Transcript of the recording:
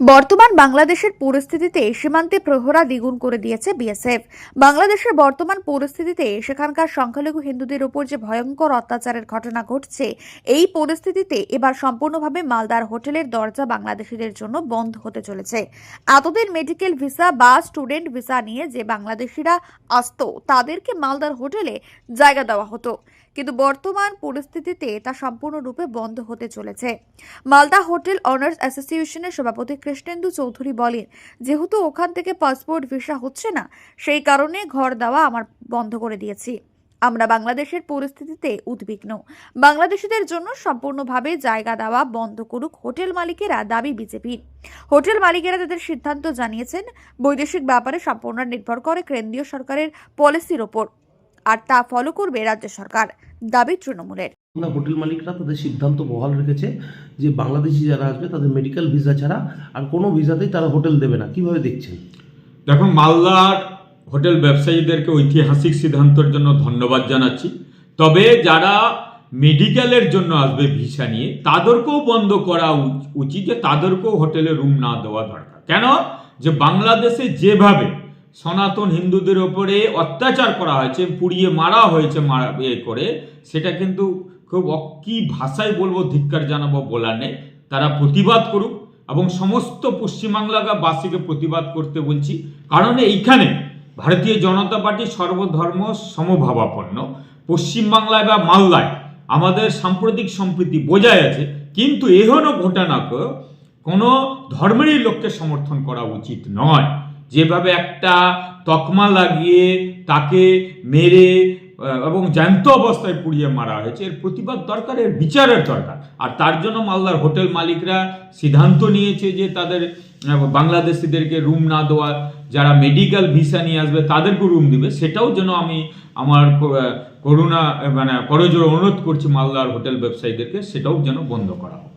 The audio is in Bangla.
বর্তমান বাংলাদেশের পরিস্থিতিতে সীমান্তে প্রহরা দ্বিগুণ করে দিয়েছে বিএসএফ। বাংলাদেশের বর্তমান পরিস্থিতিতে সেখানকার সংখ্যালঘু হিন্দুদের উপর যে ভয়ঙ্কর অত্যাচারের ঘটনা ঘটছে, এই পরিস্থিতিতে এবার সম্পূর্ণভাবে মালদার হোটেলের দরজা বাংলাদেশিদের জন্য বন্ধ হতে চলেছে। এতদিন মেডিকেল ভিসা বা স্টুডেন্ট ভিসা নিয়ে যে বাংলাদেশিরা আসতো, তাদেরকে মালদার হোটেলে জায়গা দেওয়া হতো। কিন্তু বর্তমান পরিস্থিতিতে তা সম্পূর্ণরূপে বন্ধ হতে চলেছে। মালদা হোটেল অনার্স অ্যাসোসিয়েশনের সভাপতি কৃষ্ণেন্দু চৌধুরী বলেন, যেহেতু ওখান থেকে পাসপোর্ট ভিসা হচ্ছে না, সেই কারণে ঘর দেওয়া আমার বন্ধ করে দিয়েছি। আমরা বাংলাদেশের পরিস্থিতিতে উদ্বিগ্ন। বাংলাদেশিদের জন্য সম্পূর্ণভাবে জায়গা দেওয়া বন্ধ করুক হোটেল মালিকেরা দাবি বিজেপির হোটেল মালিকেরা তাদের সিদ্ধান্ত জানিয়েছেন, বৈদেশিক ব্যাপারে সম্পূর্ণ নির্ভর করে কেন্দ্রীয় সরকারের পলিসির ওপর। আর তা ফলো করবে রাজ্য সরকার দাবি তৃণমূলের। না হোটেল মালিকরা তাদের সিদ্ধান্ত বহাল রেখেছে যে বাংলাদেশি যারা আসবে তাদের মেডিকেল ভিসা ছাড়া আর কোনো ভিসাতেই তারা হোটেল দেবে না। কীভাবে দেখছেন? দেখুন মালদার হোটেল ব্যবসায়ীদেরকে ঐতিহাসিক সিদ্ধান্তের জন্য ধন্যবাদ জানাচ্ছি। তবে যারা মেডিকেলের জন্য আসবে ভিসা নিয়ে তাদেরকেও বন্ধ করা উচ- উচিত যে তাদেরকেও হোটেলে রুম না দেওয়া দরকার। কেন? যে বাংলাদেশে যেভাবে সনাতন হিন্দুদের ওপরে অত্যাচার করা হয়েছে, পুড়িয়ে মারা হয়েছে, মারা এ করে। সেটা কিন্তু খুব অ- কি ভাষায় বলব, ধিক্কার জানাব বলা নেই। তারা প্রতিবাদ করুক এবং সমস্ত পশ্চিমবাংলাবাসীকে প্রতিবাদ করতে বলছি। কারণ এইখানে ভারতীয় জনতা পার্টি সর্বধর্ম সমভাবাপন্ন। পশ্চিমবাংলায় বা মালদায় আমাদের সাম্প্রতিক সম্প্রীতি বজায় আছে, কিন্তু এহনো ঘটনাকে কোনো ধর্মেরই লোককে সমর্থন করা উচিত নয়। যেভাবে একটা তকমা লাগিয়ে তাকে মেরে এবং জ্যান্ত অবস্থায় পুড়িয়ে মারা হয়েছে। এর প্রতিবাদ দরকার, এর বিচারের দরকার। আর তার জন্য মালদার হোটেল মালিকরা সিদ্ধান্ত নিয়েছে যে তাদের বাংলাদেশিদেরকে রুম না দেওয়া যারা মেডিকেল ভিসা নিয়ে আসবে তাদেরকে রুম দিবে। সেটাও যেন আমি আমার করুণা মানে করজোর অনুরোধ করছি মালদার হোটেল ব্যবসায়ীদেরকে, সেটাও যেন বন্ধ করা হোক।